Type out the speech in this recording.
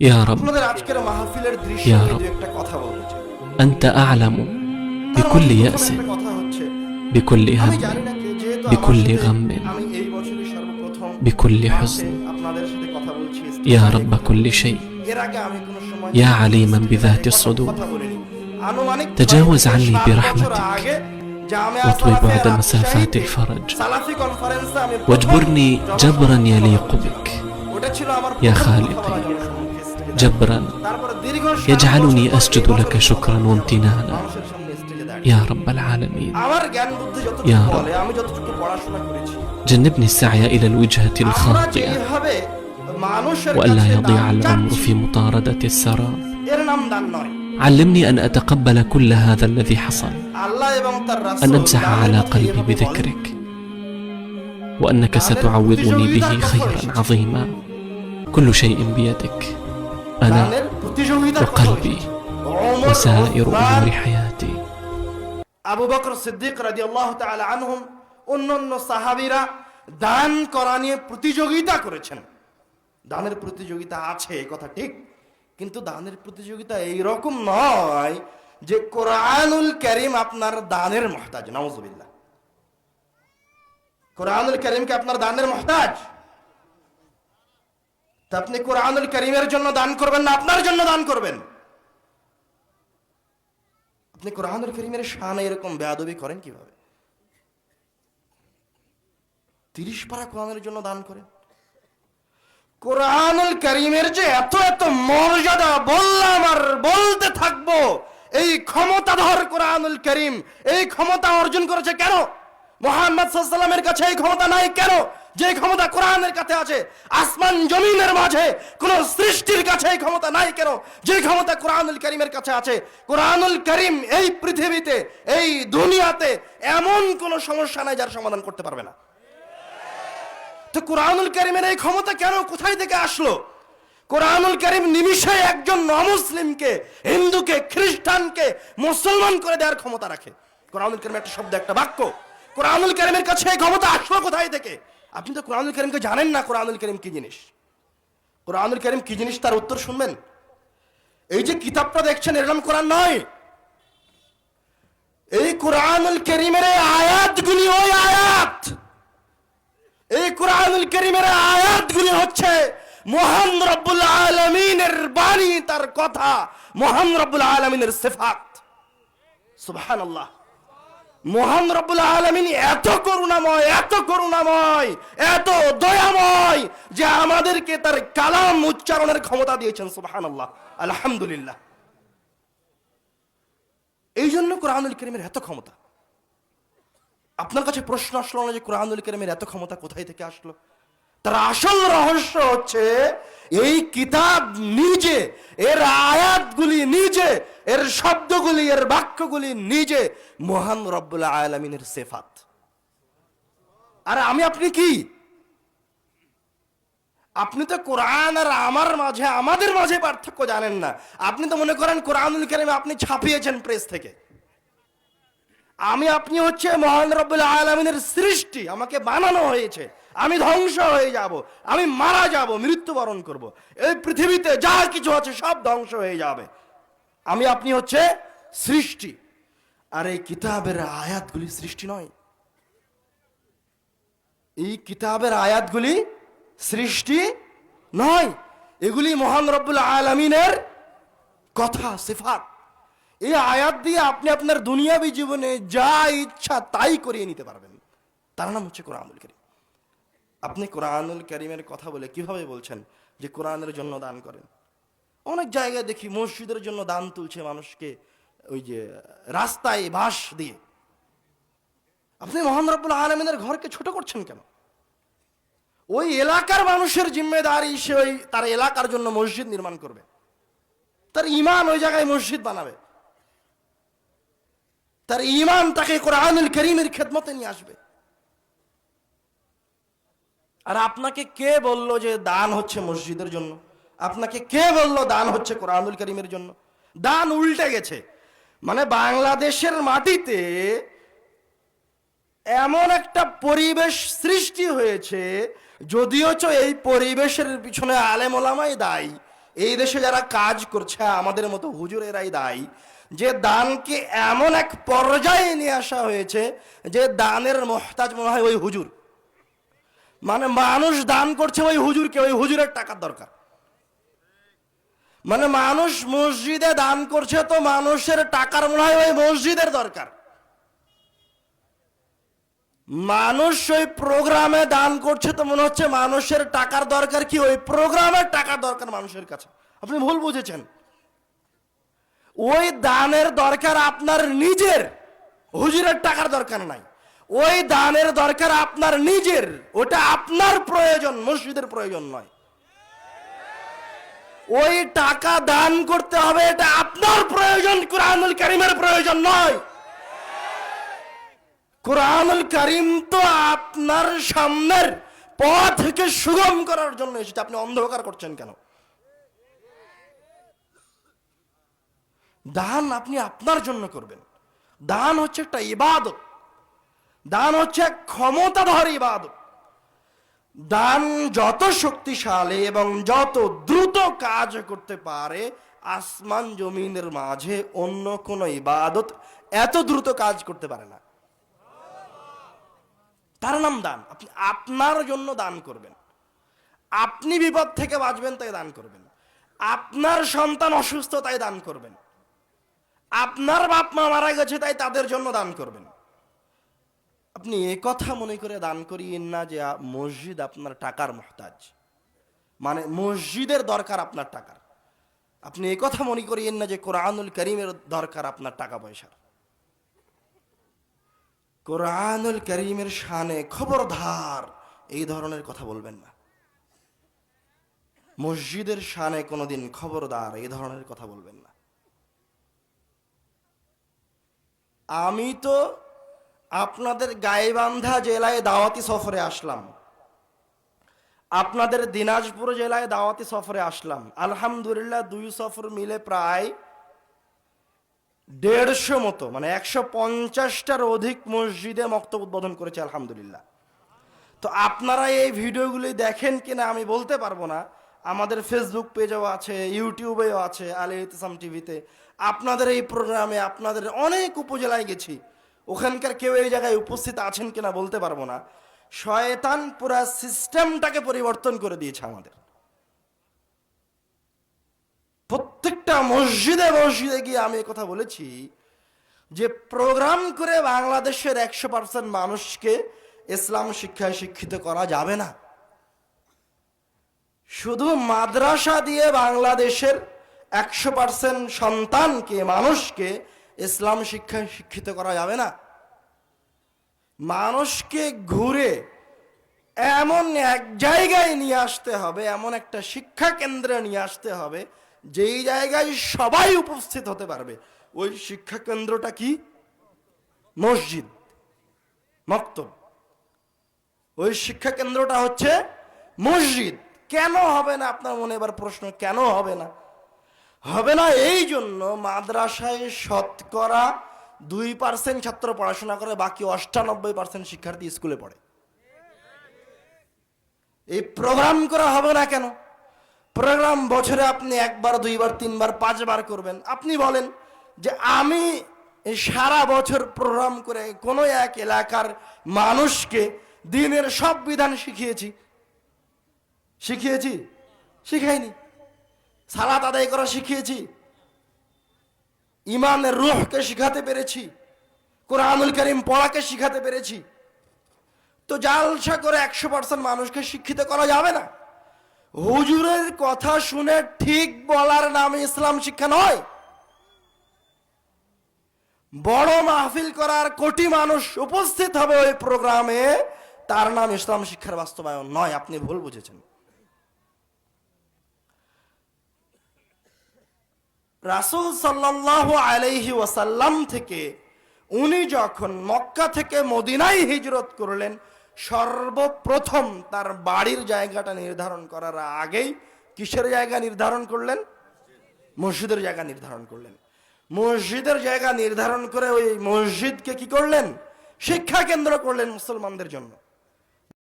يا رب আপনাদের আজকের মাহফিলের দৃশ্য ইয়া নিয়ে রব। দু একটা কথা বলতে চাই أنت أعلم তার بكل মধ্যে প্রথম يأس একটা কথা হচ্ছে بكل আমি هم জানি না কে যেহেতু بكل আমার সাথে غم আমি এই বছরই সর্বপ্রথম بكل মাসে حزن আপনাদের সাথে কথা বলছি يا رب كل شيء এর আগে আমি কোনো সময় يا عليما بذات কথা- الصدور কথা بوليني। আনুমানিক تجاوز ছয় থেকে عني সাত বছর برحمتك আগে জামিয়া واطوي সালাফিয়া بعد مسافات রাজশাহীতে الفرج সালাফি কনফারেন্সে আমি প্রথম واجبرني جبرا يليق بك ওটা ছিল আমার يا প্রথম خالقي جبرا يجعلني أسجد لك شكرا وامتنانا. يا رب العالمين. يا رب. جنبني السعي إلى الوجهة الخاطئة. وألا يضيع العمر في مطاردة السراب. علمني أن أتقبل كل هذا الذي حصل. أن أمسح على قلبي بذكرك. وأنك ستعوضني به خيرا عظيما. كل شيء بيدك. أنا দানের প্রতিযোগিতা করা وقلبي হয়েছে। ওমর, وسائر ওসমান, أمور حياتي আবু বকর সিদ্দিক রাদিয়াল্লাহু তাআলা আনহুম অন্যান্য সাহাবীরা দান করা নিয়ে প্রতিযোগিতা করেছেন দানের প্রতিযোগিতা আছে এই কথা ঠিক কিন্তু দানের প্রতিযোগিতা এই রকম নয় যে কোরআনুল করিম আপনার দানের মহতাজ নাউজুবিল্লাহ কোরআনুল করিমকে আপনার দানের মহতাজ তা আপনি কোরআনুল করিমের জন্য দান করবেন না আপনার জন্য দান করবেন? আপনি কোরআনুল করিমের শানে এরকম বেয়াদবি করেন কীভাবে? তিরিশ পারা কোরআনের জন্য দান করেন। কোরআনুল করিমের যে এত এত মর্যাদা, বললাম আর বলতে থাকব, এই ক্ষমতাধর কোরআনুল করিম, এই ক্ষমতা অর্জন করেছে কেন? মোহাম্মদ সাল্লামের কাছে এই ক্ষমতা নাই কেন? যে ক্ষমতা কোরআনের কাছে আছে, আসমান জমিনের মাঝে কোন সৃষ্টির কাছে এই ক্ষমতা নাই কেন? যে ক্ষমতা কোরআনুল করিমের কাছে আছে, কোরআনুল করিম এই পৃথিবীতে, এই দুনিয়াতে এমন কোন সমস্যা নাই যার সমাধান করতে পারবে না। তো কোরআনুল করিমের এই ক্ষমতা কেন কোথায় থেকে আসলো? কোরআনুল করিম নিমিষে একজন নমুসলিমকে, হিন্দুকে, খ্রিস্টানকে, মুসলমান করে দেওয়ার ক্ষমতা রাখে। কোরআনুল করিম একটা শব্দ, একটা বাক্য, কোরআনুল করিমের কাছে এই ক্ষমতা আসলো কোথায় থেকে? আপনি তো কোরআনুল করিমকে জানেন না কোরআনুল করিম কি জিনিস? কোরআনুল করিম কি জিনিস তার উত্তর শুনবেন? এই যে কিতাবটা দেখছেন, এর নাম কোরআন নয়। এই কোরআনুল করিমের আয়াতগুলি ওই আয়াত। এই কোরআনুল করিমের আয়াতগুলি হচ্ছে মহান রব্বুল আলমিনের বাণী, তার কথা। মহান রব্বুল আলমিনের সিফাত। সুবহানাল্লাহ। মহান রব্বুল আলমিন এত করুণাময় এত করুণাময়, এত দয়াময় যে আমাদেরকে তার কালাম উচ্চারণের ক্ষমতা দিয়েছেন, সুবহানাল্লাহ, আলহামদুলিল্লাহ। এই জন্য কোরআনুল করিমের এত ক্ষমতা। আপনার কাছে প্রশ্ন আসলো না যে কোরআনুল করিমের এত ক্ষমতা কোথায় থেকে আসলো? তার আসল রহস্য হচ্ছে, এই কিতাব নিজে, এর আয়াতগুলি নিজে, এর শব্দগুলি, এর বাক্যগুলি নিজে মহান রব্বুল আলমিনের সেফাত। আর আমি আপনি কি? আপনি তো কোরআন আর আমার মাঝে, আমাদের মাঝে পার্থক্য জানেন না। আপনি তো মনে করেন কোরআনুল করিমে আপনি ছাপিয়েছেন প্রেস থেকে। আমি, আপনি হচ্ছে মহান রব্বুল আলমিনের সৃষ্টি, আমাকে বানানো হয়েছে। আমি ধ্বংস হয়ে যাব, আমি মারা যাব, মৃত্যুবরণ করব। এই পৃথিবীতে যা কিছু আছে সব ধ্বংস হয়ে যাবে। আমি, আপনি হচ্ছে সৃষ্টি। আর এই কিতাবের আয়াতগুলি সৃষ্টি নয়। এই কিতাবের আয়াতগুলি সৃষ্টি নয়। এগুলি মহান রব্বুল আলমিনের কথা, সিফাত। এই আয়াত দিয়ে আপনি আপনার দুনিয়াবী জীবনে যা ইচ্ছা তাই করিয়ে নিতে পারবেন। তার নাম হচ্ছে কোরআনুল করিম। আপনি কোরআনুল করিমের কথা বলে কীভাবে বলছেন যে কোরআনের জন্য দান করেন? অনেক জায়গায় দেখি মসজিদের জন্য দান তুলছে মানুষকে ওই যে রাস্তায় বাঁশ দিয়ে। আপনি মোহাম্মদ রব্বুল আলমিনের ঘরকে ছোট করছেন কেন? ওই এলাকার মানুষের জিম্মেদারি সে ওই তার এলাকার জন্য মসজিদ নির্মাণ করবে। তার ইমান ওই জায়গায় মসজিদ বানাবে। তার ইমান তাকে কোরআনুল করিমের খেদমতে নিয়ে আসবে। আর আপনাকে কে বলল যে দান হচ্ছে মসজিদের জন্য? আপনাকে কে বলল দান হচ্ছে কোরআনুল করিমের জন্য? দান উল্টে গেছে। মানে বাংলাদেশের মাটিতে এমন একটা পরিবেশ সৃষ্টি হয়েছে, যদিও চ এই পরিবেশের পিছনে আলেম ওলামাই দায়ী। এই দেশে যারা কাজ করছে, আমাদের মতো হুজুরেরাই দায়ী। যে দানকে এমন এক পর্যায়ে নিয়ে আসা হয়েছে, যে দানের মহতাজ মনে হয় ওই হুজুর। মানে মানুষ দান করছে ওই হুজুরকে, ওই হুজুরের টাকার দরকার। মানে মানুষ মসজিদে দান করছে তো মানুষের টাকার মনে হয় ওই মসজিদের দরকার। মানুষ ওই প্রোগ্রামে দান করছে তো মনে হচ্ছে মানুষের টাকার দরকার কি? ওই প্রোগ্রামের টাকার দরকার মানুষের কাছে। আপনি ভুল বুঝেছেন। ওই দানের দরকার আপনার নিজের, হুজুরের টাকার দরকার নাই। ওই দানের দরকার আপনার নিজের। ওটা আপনার প্রয়োজন, মসজিদের প্রয়োজন নয়। ওই টাকা দান করতে হবে, এটা আপনার প্রয়োজন, কোরআনুল করিমের প্রয়োজন নয়। কোরআনুল করিম তো আপনার সামনের পথকে সুগম করার জন্য এসেছে। আপনি অন্ধকার করছেন কেন? দান আপনি আপনার জন্য করবেন। দান হচ্ছে একটা ইবাদত। দান হচ্ছে ক্ষমতাধর ইবাদত দান যত শক্তিশালী এবং যত দ্রুত কাজ করতে পারে, আসমান জমিনের মাঝে অন্য কোন ইবাদত এত দ্রুত কাজ করতে পারে না। তার নাম দান। আপনি আপনার জন্য দান করবেন। আপনি বিপদ থেকে বাঁচবেন, তাই দান করবেন। আপনার সন্তান অসুস্থ, তাই দান করবেন। আপনার বাপ মা মারা গেছে, তাই তাদের জন্য দান করবেন। আপনি কথা মনে করে দান করিয়েন না যে মসজিদ আপনার টাকার মহতাজ। মানে মসজিদের দরকার আপনার টাকার। আপনি এ কথা মনে করিয়েন না যে কোরআনুল করিমের দরকার আপনার টাকা পয়সার। কোরআনুল করিমের শানে খবরধার এই ধরনের কথা বলবেন না। মসজিদের শানে কোনোদিন খবরদার এই ধরনের কথা বলবেন না। আমি তো আপনাদের গাইবান্ধা জেলায় দাওয়াতি সফরে আসলাম। আপনাদের দিনাজপুর জেলায় দাওয়াতি সফরে আসলাম। আলহামদুলিল্লাহ দুই সফর মিলে প্রায় দেড়শো মতো মানে একশো পঞ্চাশটার অধিক মসজিদে মক্তব উদ্বোধন করেছে আলহামদুলিল্লাহ। তো আপনারা এই ভিডিওগুলি দেখেন কিনা আমি বলতে পারব না। আমাদের ফেসবুক পেজেও আছে ইউটিউবেও আছে আলী ইতিসাম টিভিতে আপনাদের এই প্রোগ্রামে আপনাদের অনেক উপজেলায় গেছি। ওখানকার কেউ এই জায়গায় উপস্থিত আছেন কিনা বলতে পারব না। শয়তান পুরা সিস্টেমটাকে পরিবর্তন করে দিয়েছে আমাদের। প্রত্যেকটা মসজিদে মসজিদে গিয়ে আমি কথা বলেছি যে প্রোগ্রাম করে বাংলাদেশের একশো পার্সেন্ট মানুষকে ইসলাম শিক্ষায় শিক্ষিত করা যাবে না। শুধু মাদ্রাসা দিয়ে বাংলাদেশের একশো পার্সেন্ট সন্তানকে, মানুষকে ইসলাম শিক্ষায় শিক্ষিত করা যাবে না। মানুষকে ঘুরে এমন এক জায়গায় নিয়ে আসতে হবে, এমন একটা শিক্ষা কেন্দ্রে নিয়ে আসতে হবে, যেই জায়গায় সবাই উপস্থিত হতে পারবে। ওই শিক্ষা কেন্দ্রটা কি? মসজিদ, মক্তব। ওই শিক্ষা কেন্দ্রটা হচ্ছে মসজিদ। কেন হবে না? আপনার মনে এবার প্রশ্ন, কেন হবে না? হবে না, এই জন্য মাদ্রাসায় শতকরা দুই পার্সেন্ট ছাত্র পড়াশোনা করে, বাকি অষ্টানব্বই পার্সেন্ট শিক্ষার্থী স্কুলে পড়ে। এই প্রোগ্রাম করা হবে না কেন? প্রোগ্রাম বছরে আপনি একবার, দুইবার, তিনবার, পাঁচবার করবেন। আপনি বলেন যে আমি সারা বছর প্রোগ্রাম করে কোনো এক এলাকার মানুষকে দিনের সব বিধান শিখিয়েছি। শিখিয়েছি? শিখাইনি। সালাত আদায় করা শিখিয়েছি। ইমানের রুহকে শিখাতে পেরেছি। কোরআনুল করিম পড়াকে শিখাতে পেরেছি। তো জালসা করে একশো পার্সেন্ট মানুষকে শিক্ষিত করা যাবে না। হুজুরের কথা শুনে ঠিক বলার নামে ইসলাম শিক্ষা নয়। বড় মাহফিল করার কোটি মানুষ উপস্থিত হবে ওই প্রোগ্রামে, তার নাম ইসলাম শিক্ষার বাস্তবায়ন নয়, আপনি ভুল বুঝেছেন। রাসুল সাল্লাহ আলাইহি ওয়াসাল্লাম থেকে উনি যখন মক্কা থেকে মদিনায় হিজরত করলেন, সর্বপ্রথম তার বাড়ির জায়গাটা নির্ধারণ করার আগেই কিসের জায়গা নির্ধারণ করলেন? মসজিদের জায়গা নির্ধারণ করলেন। মসজিদের জায়গা নির্ধারণ করে ওই মসজিদকে কি করলেন? শিক্ষা কেন্দ্র করলেন মুসলমানদের জন্য।